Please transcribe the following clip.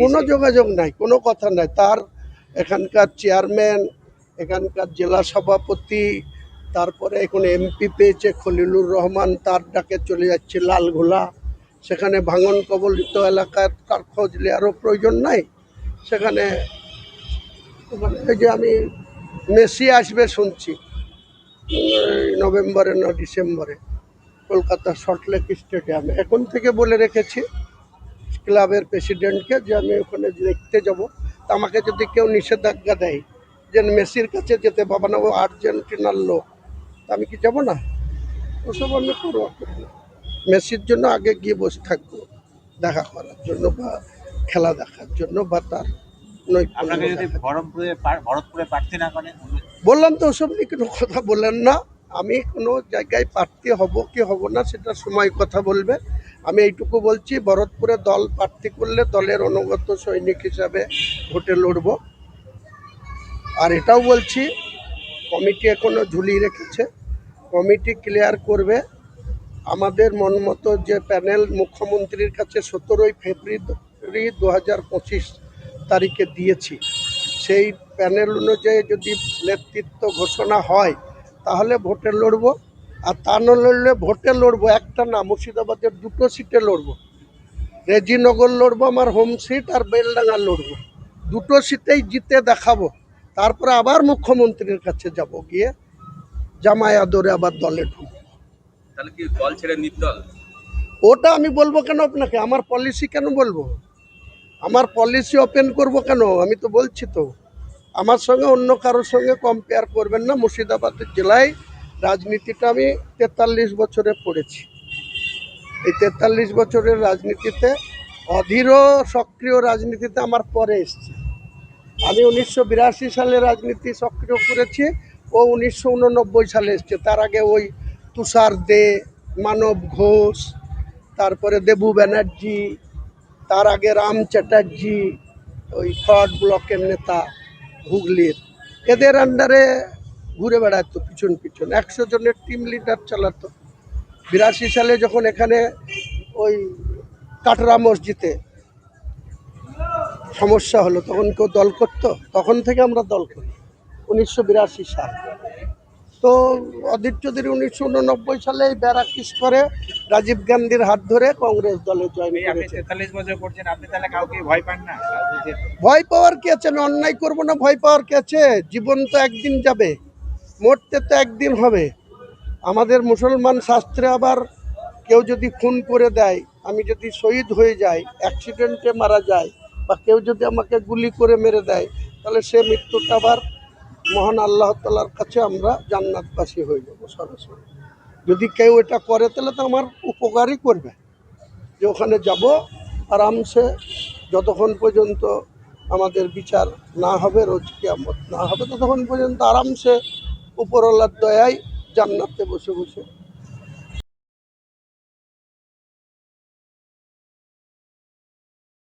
কোনো যোগাযোগ নাই কোনো কথা নাই। তার এখানকার চেয়ারম্যান এখানকার জেলা সভাপতি তারপরে এখন এমপি পেয়েছে খলিলুর রহমান তার ডাকে চলে যাচ্ছে লালঘোলা। সেখানে ভাঙন কবলিত এলাকার তার খোঁজ নেওয়ারও প্রয়োজন নাই। সেখানে মানে এই যে আমি মেসি আসবে শুনছি নভেম্বরে না ডিসেম্বরে কলকাতা সল্টলেক স্টেডিয়ামে। এখন থেকে বলে রেখেছি ক্লাবের প্রেসিডেন্টকে যে আমি ওখানে দেখতে যাব। তা আমাকে যদি কেউ নিষেধাজ্ঞা দেয় যে মেসির কাছে যেতে বাবা না ও আর্জেন্টিনার লোক তা আমি কি যাব না? ওসব আমি করব। মেসির জন্য আগে গিয়ে বসে থাকব দেখা করার জন্য বা খেলা দেখার জন্য বা তার বললাম তো ওসব নিয়ে কোনো কথা বললেন না। আমি কোনো জায়গায় প্রার্থী হব কি হব না সেটা সময় কথা বলবে। আমি এইটুকু বলছি, ভরতপুরে দল প্রার্থী করলে দলের অনুগত সৈনিক হিসাবে ভোটে লড়ব। আর এটাও বলছি, কমিটি এখনও ঝুলিয়ে রেখেছে। কমিটি ক্লিয়ার করবে। আমাদের মন মতো যে প্যানেল মুখ্যমন্ত্রীর কাছে সতেরোই ফেব্রুয়ারি দু হাজার পঁচিশ তারিখে দিয়েছি, সেই প্যানেল অনুযায়ী যদি নেতৃত্ব ঘোষণা হয়, তাহলে ভোটে লড়ব। আর তা না লড়লে ভোটে লড়বো একটা না মুর্শিদাবাদের দুটো সিটে লড়বো। রেজিনগর লড়বো আমার হোম সিট আর বেলডাঙ্গা লড়বো। দুটো সিটেই জিতে দেখাবো। তারপরে আবার মুখ্যমন্ত্রীর কাছে যাব গিয়ে জামাই আদরে আবার দলে ঢুকবো। তাহলে কি দল ছেড়ে নির্দল ওটা আমি বলব কেন আপনাকে? আমার পলিসি কেন বলব? আমার পলিসি ওপেন করব কেন? আমি তো বলছি তো। আমার সঙ্গে অন্য কারোর সঙ্গে কম্পেয়ার করবেন না মুর্শিদাবাদের জেলায় রাজনীতিটা আমি তেতাল্লিশ বছরে পড়েছি। এই তেতাল্লিশ বছরের রাজনীতিতে অধীর সক্রিয় রাজনীতিতে আমার পরে এসছে। আমি উনিশশো বিরাশি সালে রাজনীতি সক্রিয় করেছি ও উনিশশো উননব্বই সালে এসছে। তার আগে ওই তুষার দে, মানব ঘোষ, তারপরে দেবু ব্যানার্জি, তার আগে রাম চ্যাটার্জি, ওই থার্ড ব্লকের নেতা হুগলির। এদের আন্ডারে ঘুরে বেড়াতো পিছন পিছন। একশো জনের টিম লিডার চালাতো। বিরাশি সালে যখন এখানে ওই কাটরা মসজিদে সমস্যা হলো তখন কেউ দল করতো? তখন থেকে আমরা দল করি। উনিশশো বিরাশি সাল। তো অধীর চৌধুরী উনিশশো উননব্বই সালে এই ব্যারাকিস করে রাজীব গান্ধীর হাত ধরে কংগ্রেস দলে জয়েন? ভয় পাওয়ার কি আছে? আমি অন্যায় করব না ভয় পাওয়ার কি আছে? জীবন তো একদিন যাবে। মরতে তো একদিন হবে। আমাদের মুসলমান শাস্ত্রে আবার কেউ যদি খুন করে দেয়, আমি যদি শহীদ হয়ে যাই অ্যাক্সিডেন্টে মারা যায় বা কেউ যদি আমাকে গুলি করে মেরে দেয়, তাহলে সে মৃত্যুটা আবার মহান আল্লাহ তালার কাছে আমরা জান্নাতবাসী হয়ে যাব সরাসরি। যদি কেউ এটা করে, তাহলে তো আমার উপকারই করবে। যে ওখানে যাব, আরামসে যতক্ষণ পর্যন্ত আমাদের বিচার না হবে, রোজ কিয়ামত না হবে, ততক্ষণ পর্যন্ত আরামসে উপরওয়ালার দয়ায় জান্নাতে বসে বসে।